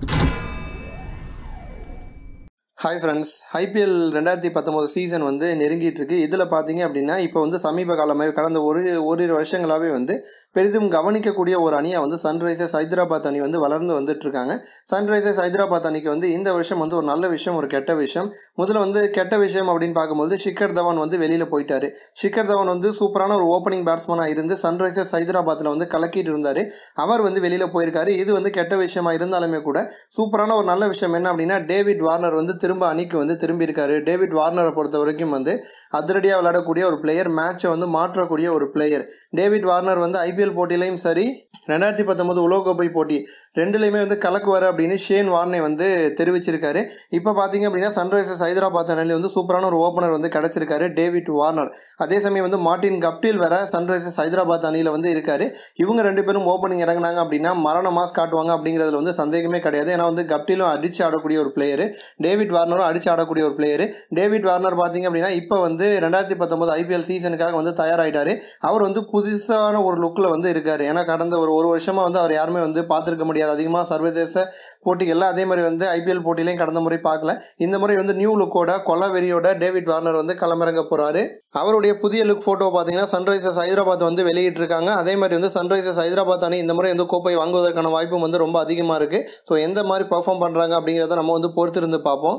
you hi friends IPL ரெண்டாயிரத்தி பத்தொம்போது season வந்து நெருங்கிட்டு இருக்கு இதில் பார்த்தீங்க அப்படின்னா இப்போ வந்து சமீப காலமாக கடந்த ஒரு ஓரிரு வருஷங்களாகவே வந்து பெரிதும் கவனிக்கக்கூடிய ஒரு அணியாக வந்து சன்ரைசர்ஸ் ஹைதராபாத் அணி வந்து வளர்ந்து வந்துட்டு இருக்காங்க சன்ரைசர்ஸ் ஹைதராபாத் அணிக்கு வந்து இந்த வருஷம் வந்து ஒரு நல்ல விஷயம் ஒரு கெட்ட விஷயம். முதல்ல வந்து கெட்ட விஷயம் அப்படின்னு பார்க்கும்போது ஷிக்கர் தவான் வந்து வெளியில் போயிட்டாரு. ஷிக்கர் தவான் வந்து சூப்பரான ஒரு ஓப்பனிங் பேட்ஸ்மனாக இருந்து சன்ரைசர்ஸ் ஹைதராபாத்தில் வந்து கலக்கிட்டு இருந்தார். அவர் வந்து வெளியில் போயிருக்காரு. இது வந்து கெட்ட விஷயமா இருந்தாலுமே கூட சூப்பரான ஒரு நல்ல விஷயம் என்ன அப்படின்னா டேவிட் வார்னர் வந்து திரும்ப அணிக்கு வந்து திரும்பி இருக்காரு டேவிட் வார்னரை பொறுத்த வரைக்கும் வந்து அதிரடியாக விளையாடக்கூடிய ஒரு பிளேயர் மேட்சை வந்து மாற்றக்கூடிய ஒரு பிளேயர் டேவிட் வார்னர் வந்து ஐபிஎல் போட்டியிலையும் சரி ரெண்டாயிரத்தி பத்தொம்போது உலகக்கோப்பை போட்டி ரெண்டுலேயுமே வந்து கலக்குவார் அப்படின்னு ஷேன் வார்னை வந்து தெரிவிச்சிருக்காரு. இப்போ பார்த்தீங்க அப்படின்னா சன்ரைசர்ஸ் ஹைதராபாத் அணியில் வந்து சூப்பரான ஒரு ஓப்பனர் வந்து கிடச்சிருக்காரு டேவிட் வார்னர். அதே சமயம் வந்து மார்டின் கப்டில் வேற சன்ரைசர்ஸ் ஹைதராபாத் அணியில் வந்து இருக்காரு. இவங்க ரெண்டு பேரும் ஓப்பனிங் இறங்குனாங்க அப்படின்னா மரண மாஸ் காட்டுவாங்க அப்படிங்கிறதுல வந்து சந்தேகமே கிடையாது. ஏன்னா வந்து கப்டிலும் அடிச்சு ஆடக்கூடிய ஒரு பிளேயர் டேவிட் வார்னரும் அடிச்சு ஆடக்கூடிய ஒரு பிளேயர் டேவிட் வார்னர் பார்த்தீங்க அப்படின்னா இப்போ வந்து ரெண்டாயிரத்தி பத்தொன்பது ஐபிஎல் சீசனுக்காக வந்து தயாராகிட்டார் அவர் வந்து புதுசான ஒரு லுக்கில் வந்து இருக்கார். ஏன்னா கடந்த ஒரு ஒரு வருஷமாக வந்து அவர் யாருமே வந்து பார்த்துருக்க முடியாது. அதிகமாக சர்வதேச போட்டிகளில் அதே மாதிரி வந்து ஐபிஎல் போட்டிலையும் கடந்த முறை பார்க்கல. இந்த முறை வந்து நியூ லுக்கோட கொலவெறியோட டேவிட் வார்னர் வந்து களமிறங்க போகிறாரு அவருடைய புதிய லுக் ஃபோட்டோ பார்த்தீங்கன்னா சன்ரைசர்ஸ் ஹைதராபாத் வந்து வெளியிட்டிருக்காங்க. அதே மாதிரி வந்து சன்ரைசர்ஸ் ஹைதராபாத் அணி இந்த முறை வந்து கோப்பை வாங்குவதற்கான வாய்ப்பும் வந்து ரொம்ப அதிகமாக இருக்குது ஸோ எந்த மாதிரி பர்ஃபார்ம் பண்ணுறாங்க அப்படிங்கிறத நம்ம வந்து பொறுத்திருந்து பார்ப்போம்.